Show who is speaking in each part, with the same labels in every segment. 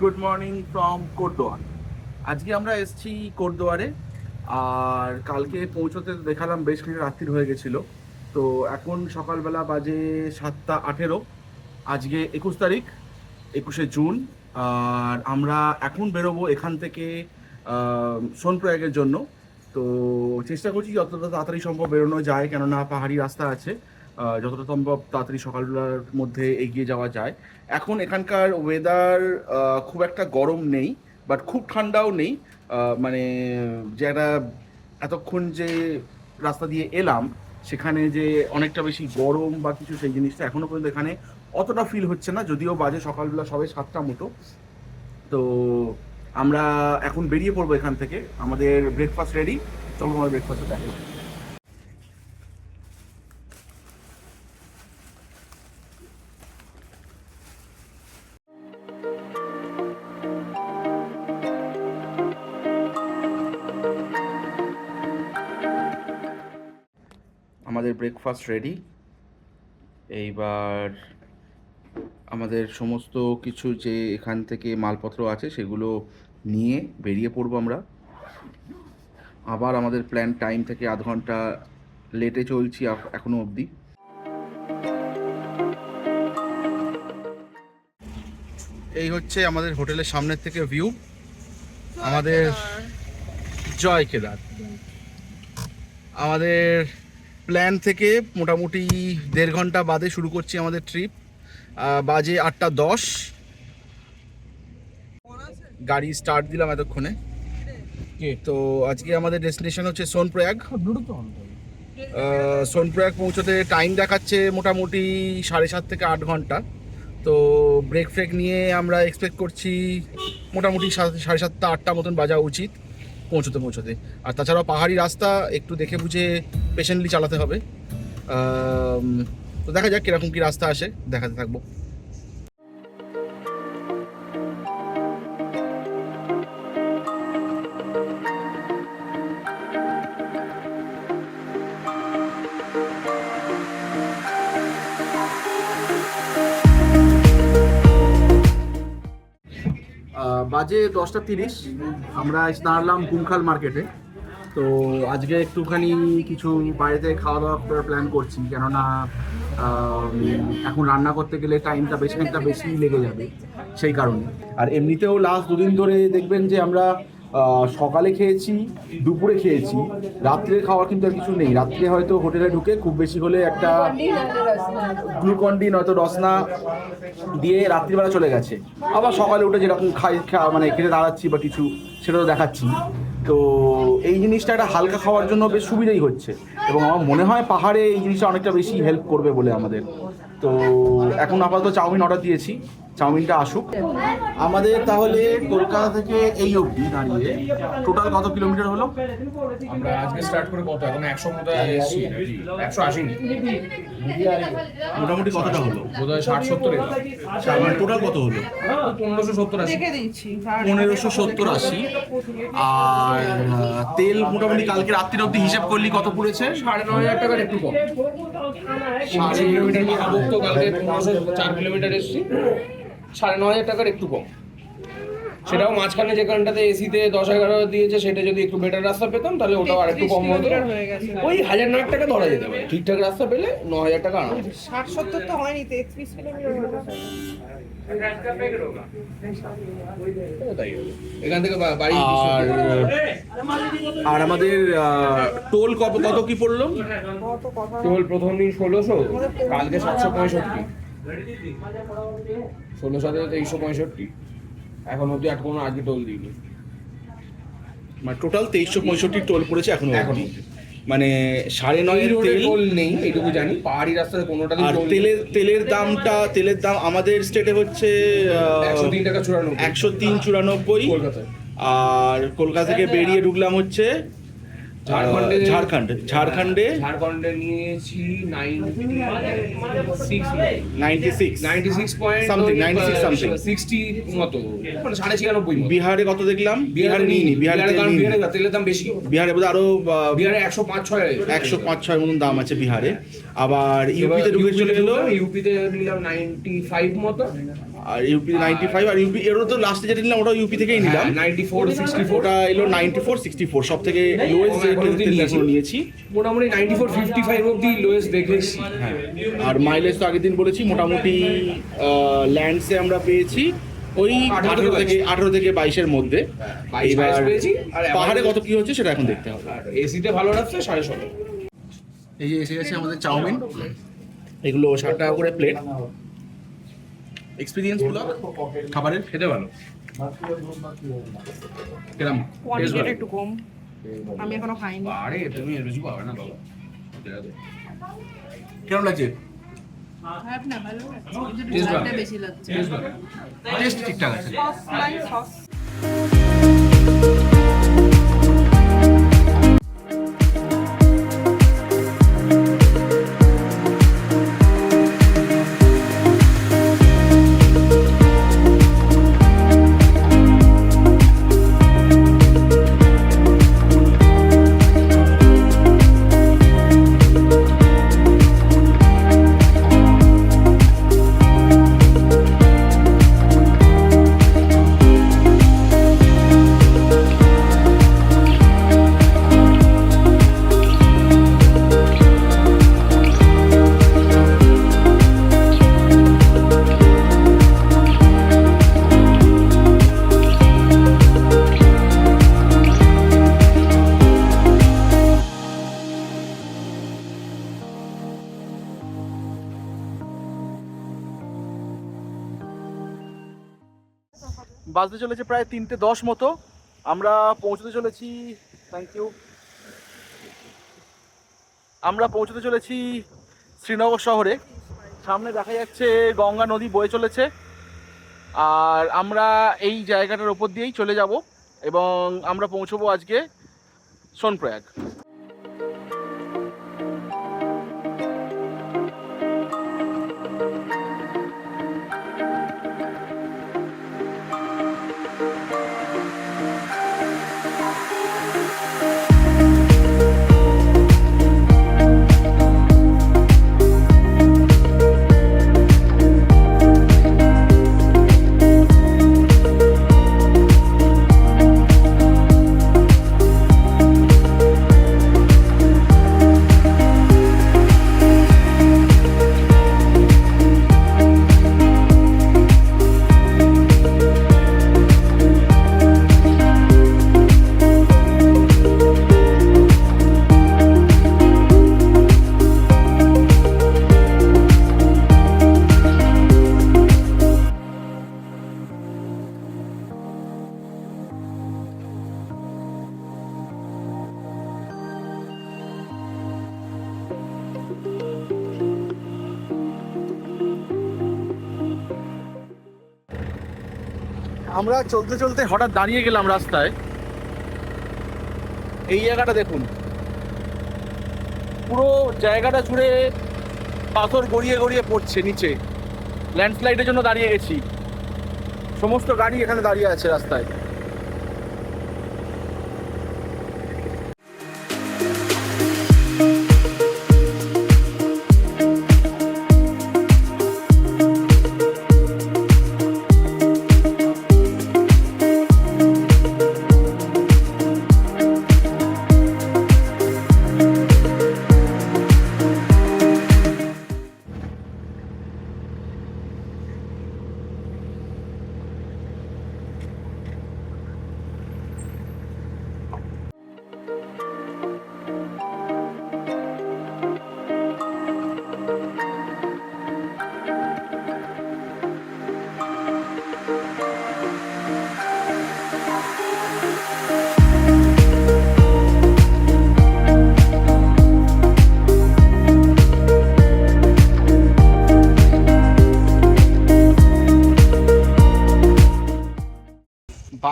Speaker 1: Good morning from Kotdwar আজকে আমরা এসেছি কোটদোয়ারে আর কালকে পৌঁছতে দেখালাম বেশ কিছু রাত্রির হয়ে গেছিল। তো এখন সকালবেলা বাজে সাতটা আঠেরো, আজকে একুশ তারিখ, একুশে জুন, আর আমরা এখন বেরোবো এখান থেকে সোনপ্রয়াগের জন্য। তো চেষ্টা করছি যতটা তাড়াতাড়ি সম্ভব বেরোনো যায়, কেননা পাহাড়ি রাস্তা আছে। যতটা সম্ভব তাড়াতাড়ি সকালবেলার মধ্যে এগিয়ে যাওয়া যায়। এখন এখানকার ওয়েদার খুব একটা গরম নেই বাট খুব ঠান্ডাও নেই। মানে যে একটা এতক্ষণ যে রাস্তা দিয়ে এলাম, সেখানে যে অনেকটা বেশি গরম বা কিছু সেই জিনিসটা এখনও পর্যন্ত এখানে অতটা ফিল হচ্ছে না, যদিও বাজে সকালবেলা সবে সাতটা মতো। তো আমরা এখন বেরিয়ে পড়ব এখান থেকে। আমাদের ব্রেকফাস্ট রেডি চলো আমাদের ব্রেকফাস্টে দেখো আমাদের ব্রেকফাস্ট রেডি এইবার আমাদের সমস্ত কিছু যে এখান থেকে মালপত্র আছে সেগুলো নিয়ে বেরিয়ে পড়ব আমরা। আবার আমাদের প্ল্যান টাইম থেকে আধ ঘণ্টা লেটে চলছি আপ- এখনও অবধি। এই হচ্ছে আমাদের হোটেলের সামনের থেকে ভিউ আমাদের জয় কেদার আমাদের প্ল্যান থেকে মোটামুটি দেড় ঘণ্টা বাদে শুরু করছি আমাদের ট্রিপ বাজে আটটা দশ। গাড়ি স্টার্ট দিলাম এতক্ষণে। তো আজকে আমাদের ডেস্টিনেশন হচ্ছে সোনপ্রয়াগ। সোনপ্রয়াগ পৌঁছতে টাইম দেখাচ্ছে মোটামুটি সাড়ে সাত থেকে আট ঘণ্টা। তো ব্রেক ফ্রেক নিয়ে আমরা এক্সপেক্ট করছি মোটামুটি সাড়ে সাতটা আটটা মতন বাজা উচিত। পৌঁছতে পৌঁছতে। আর তাছাড়াও পাহাড়ি রাস্তা একটু দেখে বুঝে পেশেন্টলি চালাতে হবে। তো দেখা যাক কীরকম কী রাস্তা আসে, দেখাতে থাকব। বাজে দশটা তিরিশ। আমরা এসে কুমখাল মার্কেটে। তো আজকে একটুখানি কিছু বাইরে খাওয়া দাওয়া করার প্ল্যান করছি। কেননা এখন রান্না করতে গেলে টাইমটা বেশি একটা বেশি লেগে যাবে সেই কারণে। আর এমনিতেও লাস্ট দুদিন ধরে দেখবেন যে আমরা সকালে খেয়েছি, দুপুরে খেয়েছি। রাত্রে খাওয়ার কিন্তু আর কিছু নেই। রাত্রে হয়তো হোটেলে ঢুকে খুব বেশি হলে একটা গ্লুকন ডি নয়তো রসনা দিয়ে রাত্রিবেলা চলে গেছে। আবার সকালে উঠে যেরকম খাই মানে খেতে দাঁড়াচ্ছি বা কিছু সেটা তো দেখাচ্ছি। তো এই জিনিসটা একটা হালকা খাওয়ার জন্য বেশ সুবিধাই হচ্ছে। এবং আমার মনে হয় পাহাড়ে এই জিনিসটা অনেকটা বেশি হেল্প করবে বলে আমাদের। তো এখন আপাতত চাউমিন অর্ডার দিয়েছি। চাউমিনটা আসুক। আমাদের তাহলে কলকাতা থেকে এই অবধি দাঁড়িয়ে টোটাল কত কিলোমিটার হলো?
Speaker 2: আমরা আজকে স্টার্ট করে কত? এখন একশো মতো এসেছি একশো আশি
Speaker 1: মোটামুটি কতটা হলো?
Speaker 2: বোধ হয় ষাট সত্তর
Speaker 1: টোটাল কত হলো?
Speaker 2: পনেরোশো সত্তর আশি।
Speaker 1: পনেরোশো সত্তর আশি। আর তেল মোটামুটি কালকে রাত্রির অব্দি হিসেব করলি কত পড়েছে?
Speaker 2: সাড়ে ন হাজার টাকার একটু কম। সাড়ে কিলোমিটার কালকে পনেরোশো চার কিলোমিটার এসেছি। সাড়ে ন হাজার টাকার একটু কম। সেটাও মাঝখানে যেখানটাতে এসিতে দশ এগারো দিয়েছে সেটা যদি একটু বেটার রাস্তা পেতাম তাহলে ওটাও আর একটু কম হতো। ওই হাজার নয় টাকা ধরা যেতে পারে। ঠিকঠাক রাস্তা পেলে ন হাজার টাকা আরাম।
Speaker 3: ষাট সত্তর তো হয়নি তেত্রিশ হয়ে
Speaker 1: আর আমাদের টোল কত কত কি পড়ল?
Speaker 2: টোল প্রথম দিন ষোলোশো কালকে সাতশো পঁয়ষট্টি। ষোলো সাথে তেইশশো পঁয়ষট্টি। এখন অব্দি আর কোনো আজকে টোল দিইনি
Speaker 1: মানে টোটাল তেইশশো পঁয়ষট্টি টোল পড়েছে এখনও
Speaker 2: এখন
Speaker 1: অবধি। মানে সাড়ে
Speaker 2: নয়
Speaker 1: তেল
Speaker 2: টোল নেই এইটুকু জানি। পাহাড়ি রাস্তাতে কোনোটাতে
Speaker 1: আর তেলের তেলের দামটা তেলের দাম আমাদের স্টেটে হচ্ছে
Speaker 2: একশো তিন টাকা চুরানব্বই।
Speaker 1: একশো তিন চুরানব্বই।
Speaker 2: কলকাতায়।
Speaker 1: আর কলকাতা থেকে বেরিয়ে ঢুকলাম হচ্ছে
Speaker 2: ঝাড়খণ্ডে
Speaker 1: ঝাড়খণ্ড ঝাড়খণ্ডে?
Speaker 2: ঝাড়খণ্ডে নিয়েছি ninety six
Speaker 1: six
Speaker 2: ninety six point
Speaker 1: Something, 96 something.
Speaker 2: Sixty মতো। সাড়ে
Speaker 1: বিহারে কত দেখলাম? বিহারে নিইনি বিহারে।
Speaker 2: তেলের দাম বেশি।
Speaker 1: বিহারে বোধহয় আরও
Speaker 2: বিহারে একশো পাঁচ ছয়
Speaker 1: একশো পাঁচ ছয় মতন দাম আছে বিহারে। আবার ইউপিতে ঢুকে চলে গেলো
Speaker 2: ইউপিতে নিলাম নাইনটি ফাইভ মতো।
Speaker 1: আর ইউপি নাইনটি ফাইভ আর ইউপি এরও তো লাস্টে যেটা নিলাম ওটাও ইউপি থেকেই নিলাম।
Speaker 2: নাইনটি ফোর সিক্সটি ফোর
Speaker 1: ওটা এলো নাইনটি ফোর সিক্সটি ফোর সব থেকে লোয়েস্ট
Speaker 2: এখনও নিয়েছি। মোটামুটি নাইনটি ফোর ফিফটি ফাইভ অব্দি লোয়েস্ট দেখেছি
Speaker 1: হ্যাঁ আর মাইলেজ তো আগের দিন বলেছি মোটামুটি ল্যান্ডসে আমরা পেয়েছি ওই আঠারো থেকে আঠেরো থেকে বাইশের মধ্যে।
Speaker 2: আর
Speaker 1: পাহাড়ে কত কি হচ্ছে সেটা এখন দেখতে হবে।
Speaker 2: এসিতে ভালো রাখছে সাড়ে ষোলো।
Speaker 1: এই যে এসে গেছে আমাদের চাউমিন। এগুলো ষাট টাকা করে প্লেট এক্সপিরিয়েন্সগুলো খাবারের
Speaker 2: খেতে ভালো।
Speaker 1: কেরাম
Speaker 3: কোয়ান্টিটিটা একটু কম। আমি এখনও খাইনি।
Speaker 2: আরে তুমি বেশি পাবে না বাবা
Speaker 1: কেমন লাগছে?
Speaker 2: টেস্ট
Speaker 1: ঠিকঠাক
Speaker 3: ভালো
Speaker 1: বাজতে চলেছে প্রায় তিনটে দশ মতো। আমরা পৌঁছতে চলেছি থ্যাংক ইউ আমরা পৌঁছতে চলেছি শ্রীনগর শহরে। সামনে দেখা যাচ্ছে গঙ্গা নদী বয়ে চলেছে। আর আমরা এই জায়গাটার ওপর দিয়েই চলে যাব এবং আমরা পৌঁছবো আজকে সোনপ্রয়াগ। আমরা চলতে চলতে হঠাৎ দাঁড়িয়ে গেলাম রাস্তায়। এই জায়গাটা দেখুন। পুরো জায়গাটা জুড়ে পাথর গড়িয়ে গড়িয়ে পড়ছে নিচে। ল্যান্ডস্লাইডের জন্য দাঁড়িয়ে গেছি। সমস্ত গাড়ি এখানে দাঁড়িয়ে আছে রাস্তায়।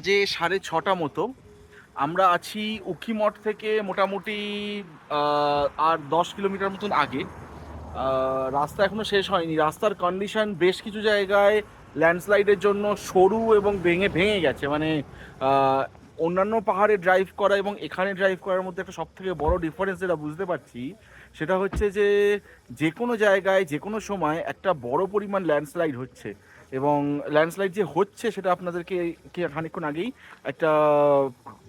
Speaker 1: বাজে সাড়ে ছটা মতো। আমরা আছি উখিমঠ থেকে মোটামুটি আর দশ কিলোমিটার মতন আগে। রাস্তা এখনও শেষ হয়নি। রাস্তার কন্ডিশন বেশ কিছু জায়গায় ল্যান্ডস্লাইডের জন্য সরু এবং ভেঙে ভেঙে গেছে। মানে অন্যান্য পাহাড়ে ড্রাইভ করা এবং এখানে ড্রাইভ করার মধ্যে একটা সব থেকে বড় ডিফারেন্স যেটা বুঝতে পারছি, সেটা হচ্ছে যে যে কোনো জায়গায় যে কোনো সময় একটা বড় পরিমাণ ল্যান্ডস্লাইড হচ্ছে। এবং ল্যান্ডস্লাইড যে হচ্ছে সেটা আপনাদেরকে কে খানিকক্ষণ আগেই একটা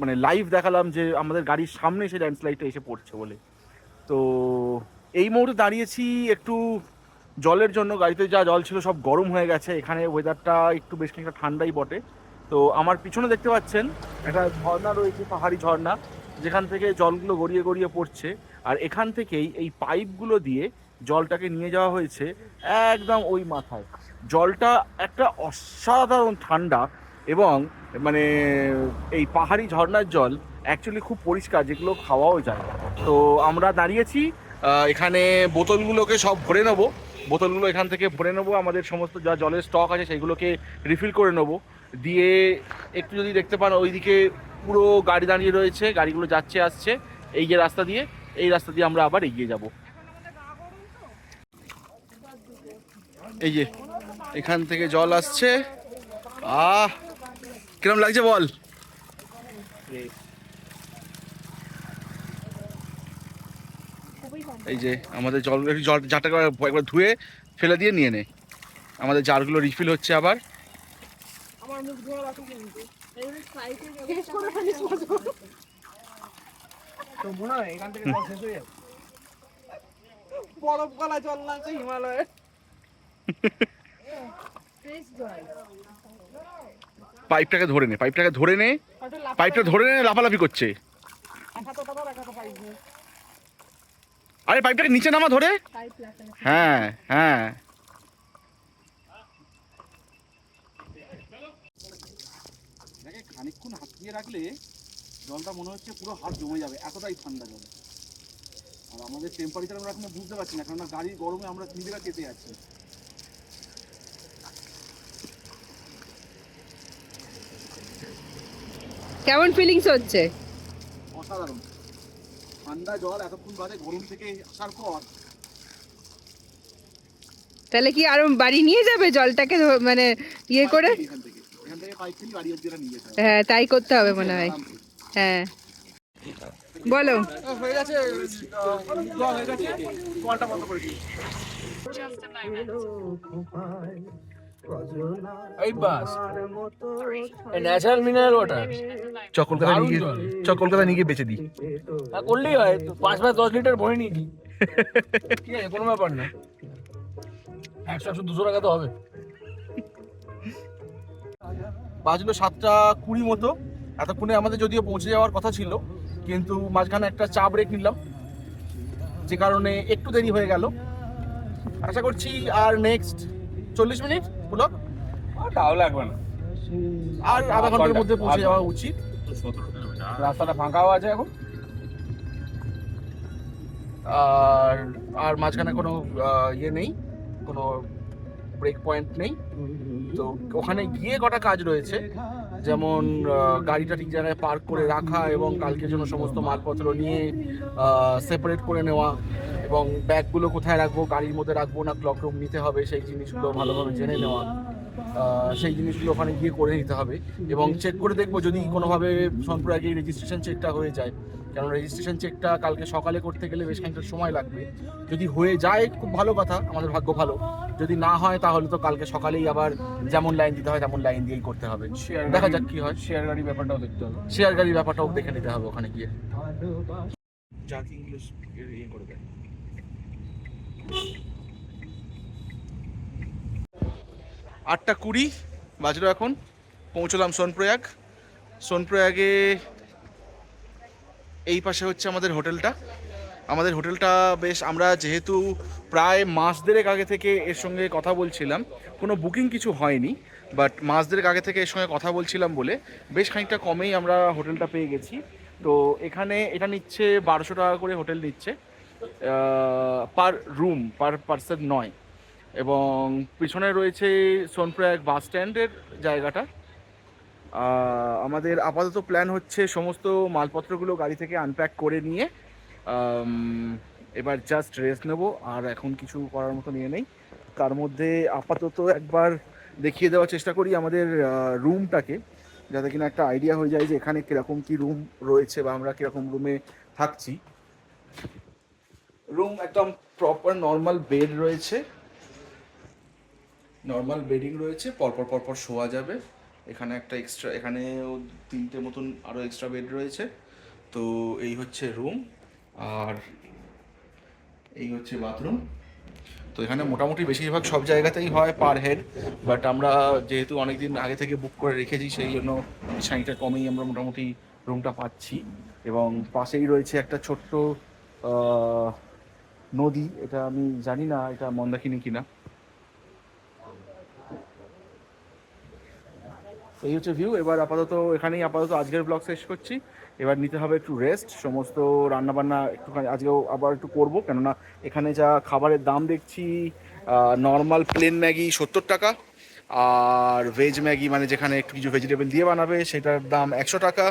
Speaker 1: মানে লাইভ দেখালাম যে আমাদের গাড়ির সামনে সেই ল্যান্ডস্লাইডটা এসে পড়ছে বলে। তো এই মুহূর্তে দাঁড়িয়েছি একটু জলের জন্য, গাড়িতে যা জল ছিল সব গরম হয়ে গেছে, এখানে ওয়েদারটা একটু বেশ খানিকটা ঠান্ডাই বটে। তো আমার পিছনে দেখতে পাচ্ছেন একটা ঝর্ণা রয়েছে, পাহাড়ি ঝর্ণা, যেখান থেকে জলগুলো গড়িয়ে গড়িয়ে পড়ছে। আর এখান থেকেই এই পাইপগুলো দিয়ে জলটাকে নিয়ে যাওয়া হয়েছে একদম ওই মাথায়। জলটা একটা অসাধারণ ঠান্ডা এবং মানে এই পাহাড়ি ঝর্নার জল অ্যাকচুয়ালি খুব পরিষ্কার, যেগুলো খাওয়াও যায়। তো আমরা দাঁড়িয়েছি এখানে বোতলগুলোকে সব ভরে নেব। বোতলগুলো এখান থেকে ভরে নেব, আমাদের সমস্ত যা জলের স্টক আছে সেগুলোকে রিফিল করে নেব। দিয়ে একটু যদি দেখতে পান, ওইদিকে পুরো গাড়ি দাঁড়িয়ে রয়েছে, গাড়িগুলো যাচ্ছে, আসছে। এই যে রাস্তা দিয়ে, এই রাস্তা দিয়ে আমরা আবার এগিয়ে যাব। এই যে এখান থেকে জল আসছে। আহ কিরম লাগছে বল? এই যে আমাদের জল একটু জল জারটা একবার ধুয়ে ফেলে দিয়ে নিয়ে নে। আমাদের জারগুলো রিফিল হচ্ছে আবার।
Speaker 3: আমার মুখ ধোয়া বাকি কিন্তু।
Speaker 2: তো। এখান থেকে জল শেষ যাবে।
Speaker 3: বরফ গলা জল লাগছে হিমালয়ে।
Speaker 1: পাইপটাকে ধরে নে পাইপটাকে ধরে নে পাইপটা ধরে নে, লাফালাফি করছে। আরে পাইপটাকে নিচে নামা ধরে। হ্যাঁ হ্যাঁ। রাখলে জলটা মনে হচ্ছে পুরো হাত জমে যাবে, এতটাই ঠান্ডা জল। আর আমাদের টেম্পারেচার আমরা এখনও বুঝতে পারছি না, কেননা গাড়ির গরমে আমরা নিজেরা কেটে যাচ্ছি।
Speaker 4: কেমন ফিলিংস হচ্ছে?
Speaker 1: অসাধারণ। ঠান্ডা জল এতক্ষণ বাদে গরম থেকে আসার পর
Speaker 4: তাহলে কি আরও বাড়ি নিয়ে যাবে জলটাকে মানে ইয়ে করে?
Speaker 1: এখান থেকে। এখান থেকে পাইপ ফেলি বাড়ি অব্দি এরা নিয়ে যেতে হবে।
Speaker 4: হ্যাঁ তাই করতে হবে মনে হয়। হ্যাঁ। বলো।
Speaker 1: হয়ে গেছে হয়ে গেছে। কলটা বন্ধ করে দিই।
Speaker 2: এই বাস। ন্যাচারাল মিনারেল ওয়াটার
Speaker 1: চ কলকাতা নিয়ে গিয়ে চ কলকাতা নিয়ে গিয়ে বেচে দিই।
Speaker 2: হ্যাঁ করলেই হয়। পাঁচ পাঁচ দশ লিটার ভরে নিয়ে দিই ঠিক আছে কোনো ব্যাপার না। একশো একশো দুশো টাকা তো হবে।
Speaker 1: বাজলো সাতটা কুড়ি মতো। এতক্ষণে আমাদের যদিও পৌঁছে যাওয়ার কথা ছিল কিন্তু মাঝখানে একটা চা ব্রেক নিলাম। যে কারণে একটু দেরি হয়ে গেল। আশা করছি আর নেক্সট চল্লিশ মিনিট ব্লক
Speaker 2: তাও লাগবে না।
Speaker 1: আর আধা ঘণ্টার মধ্যে পৌঁছে যাওয়া উচিত।
Speaker 2: রাস্তাটা ফাঁকাও আছে এখন।
Speaker 1: আর আর মাঝখানে কোনো ইয়ে নেই? কোনো ব্রেক পয়েন্ট নেই তো ওখানে গিয়ে কটা কাজ রয়েছে। যেমন গাড়িটা ঠিক জায়গায় পার্ক করে রাখা এবং কালকের জন্য সমস্ত মালপত্র নিয়ে সেপারেট করে নেওয়া এবং ব্যাগগুলো কোথায় রাখব গাড়ির মধ্যে রাখব না ক্লক রুম নিতে হবে সেই জিনিসগুলো ভালোভাবে জেনে নেওয়া। সেই জিনিসগুলো ওখানে গিয়ে করে নিতে হবে এবং চেক করে দেখব যদি কোনোভাবে সোনপুর আগে রেজিস্ট্রেশন চেকটা হয়ে যায়। কারণ রেজিস্ট্রেশন চেকটা কালকে সকালে করতে গেলে বেশ খানিকটা সময় লাগবে। যদি হয়ে যায় খুব ভালো কথা আমাদের ভাগ্য ভালো। যদি না হয় তাহলে তো কালকে সকালেই আবার যেমন লাইন দিতে হয় তেমন লাইন দিয়েই করতে হবে। দেখা যাক কি হয়।
Speaker 2: শেয়ার গাড়ি ব্যাপারটাও দেখতে হবে।
Speaker 1: শেয়ার গাড়ির ব্যাপারটাও দেখে নিতে হবে ওখানে গিয়ে। যাকে ইংলিশ ইয়ে করে দেয়। আটটা কুড়ি বাজলো এখন। পৌঁছলাম সোনপ্রয়াগ। সোনপ্রয়াগে এই পাশে হচ্ছে আমাদের হোটেলটা। আমাদের হোটেলটা বেশ, আমরা যেহেতু প্রায় মাস দেড়েক আগে থেকে এর সঙ্গে কথা বলছিলাম, কোনো বুকিং কিছু হয়নি, বাট মাস দেড়েক আগে থেকে এর সঙ্গে কথা বলছিলাম বলে বেশ খানিকটা কমেই আমরা হোটেলটা পেয়ে গেছি। তো এখানে এটা নিচ্ছে বারোশো টাকা করে হোটেল নিচ্ছে পার রুম, পার পার্সন নয়। এবং পিছনে রয়েছে সোনপ্রয়াগ বাস স্ট্যান্ডের জায়গাটা। আমাদের আপাতত প্ল্যান হচ্ছে সমস্ত মালপত্রগুলো গাড়ি থেকে আনপ্যাক করে নিয়ে এবার জাস্ট রেস্ট নেব, আর এখন কিছু করার মতো নিয়ে নেই। তার মধ্যে আপাতত একবার দেখিয়ে দেওয়ার চেষ্টা করি আমাদের রুমটাকে যাতে কিনা একটা আইডিয়া হয়ে যায় যে এখানে কীরকম কি রুম রয়েছে বা আমরা কীরকম রুমে থাকছি। রুম একদম প্রপার নর্মাল বেড রয়েছে। নর্মাল বেডিং রয়েছে, পরপর পরপর শোয়া যাবে। এখানে একটা এক্সট্রা এখানেও তিনটে মতন আরও এক্সট্রা বেড রয়েছে। তো এই হচ্ছে রুম আর এই হচ্ছে বাথরুম তো এখানে মোটামুটি বেশিরভাগ সব জায়গাতেই হয় পার হেড বাট আমরা যেহেতু অনেক দিন আগে থেকে বুক করে রেখেছি, সেই জন্য সাইটা কমেই আমরা মোটামুটি রুমটা পাচ্ছি। এবং পাশেই রয়েছে একটা ছোট্ট নদী, এটা আমি জানি না, এটা মন্দাকিনী কিনা। এই হচ্ছে ভিউ এবার আপাতত এখানেই আপাতত আজকের ব্লগ শেষ করছি। এবার নিতে হবে একটু রেস্ট সমস্ত রান্নাবান্না একটুখানি আজকেও আবার একটু করব। কেননা এখানে যা খাবারের দাম দেখছি নর্মাল প্লেন ম্যাগি সত্তর টাকা আর ভেজ ম্যাগি মানে যেখানে একটু কিছু ভেজিটেবল দিয়ে বানাবে সেটার দাম একশো টাকা।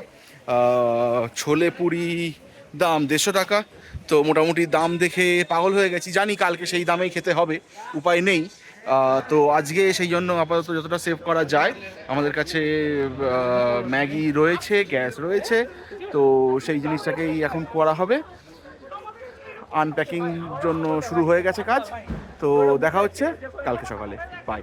Speaker 1: ছোলে পুরি দাম দেড়শো টাকা। তো মোটামুটি দাম দেখে পাগল হয়ে গেছি। জানি কালকে সেই দামেই খেতে হবে। উপায় নেই। তো আজকে সেই জন্য আপাতত যতটা সেভ করা যায়, আমাদের কাছে ম্যাগি রয়েছে, গ্যাস রয়েছে, তো সেই জিনিসটাকেই এখন করা হবে। আনপ্যাকিং জন্য শুরু হয়ে গেছে কাজ, তো দেখা হচ্ছে কালকে সকালে। বাই